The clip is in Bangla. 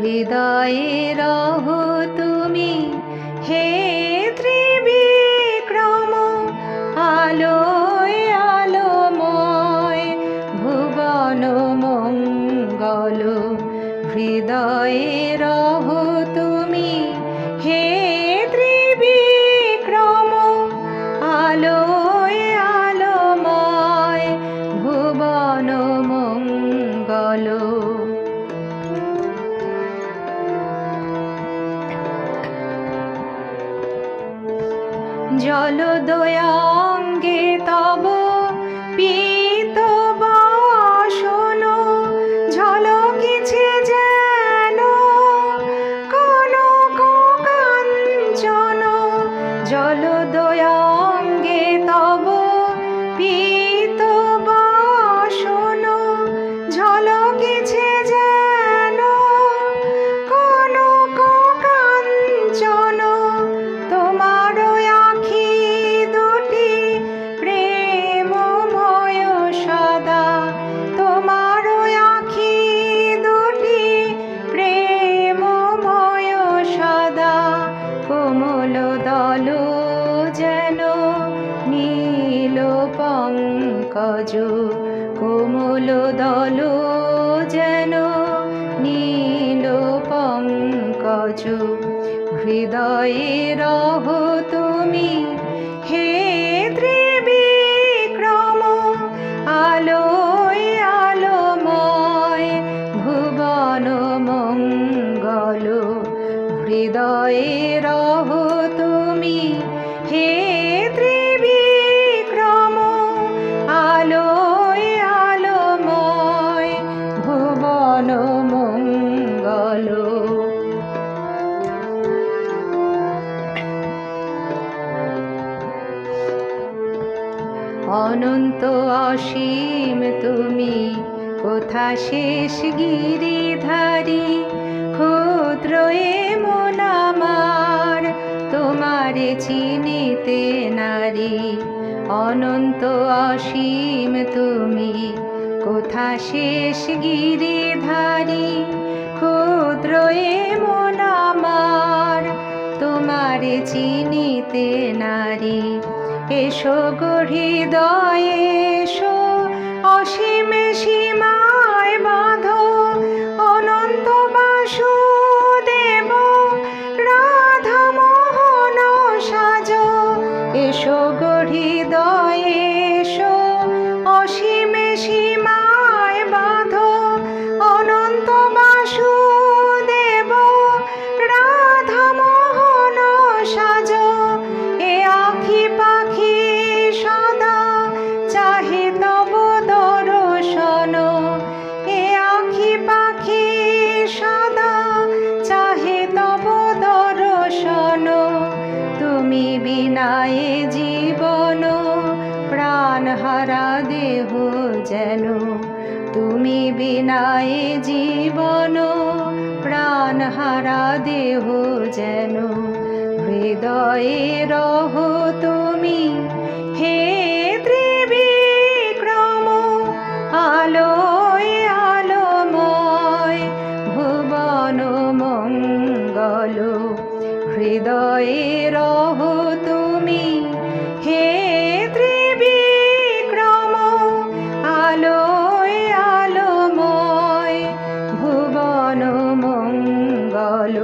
হৃদয়ে রহ তুমি। হে ত্রিবিক্রম আলোয় আলোময় হৃদয়ে রহ তুমি। জলদয়াঙ্গে তব পীত বাসন ঝলকিছে যেন কনক কাঞ্চন। জলদয়াঙ্গে তব পীত বাসন ঝলকিছে নীল পঙ্কজ, কোমল দল যেন নীল পঙ্কজ। হৃদয়ে রহ তুমি, হে ত্রিবিক্রম, আলোয় আলোময় ভুবন মঙ্গল। হৃদয়ে রহ তুমি, হে ত্রিবিক্রম অনন্ত অসীম তুমি। কোথা শেষ গিরিধারী? ক্ষুদ্র এমন আমার, তোমারে চিনিতে নারী। অনন্ত অসীম তুমি, কোথা শেষ গিরিধারী? ক্ষুদ্র এমন আমার, তোমারে চিনিতে নারী। এসো গো হৃদয়ে এসো। নাই জীবন, প্রাণ হারা দেহ যেন। তুমি বিনায় জীবন, প্রাণ হারা দেহ যেন। হৃদয়ে রহ তুমি, হে ত্রিবিক্রম, আলোয় আলোময়, ভুবন মঙ্গল। হৃদয়ে রহ তুমি হে ত্রিবিক্রম আলোয় আলোময় ভুবন মঙ্গল।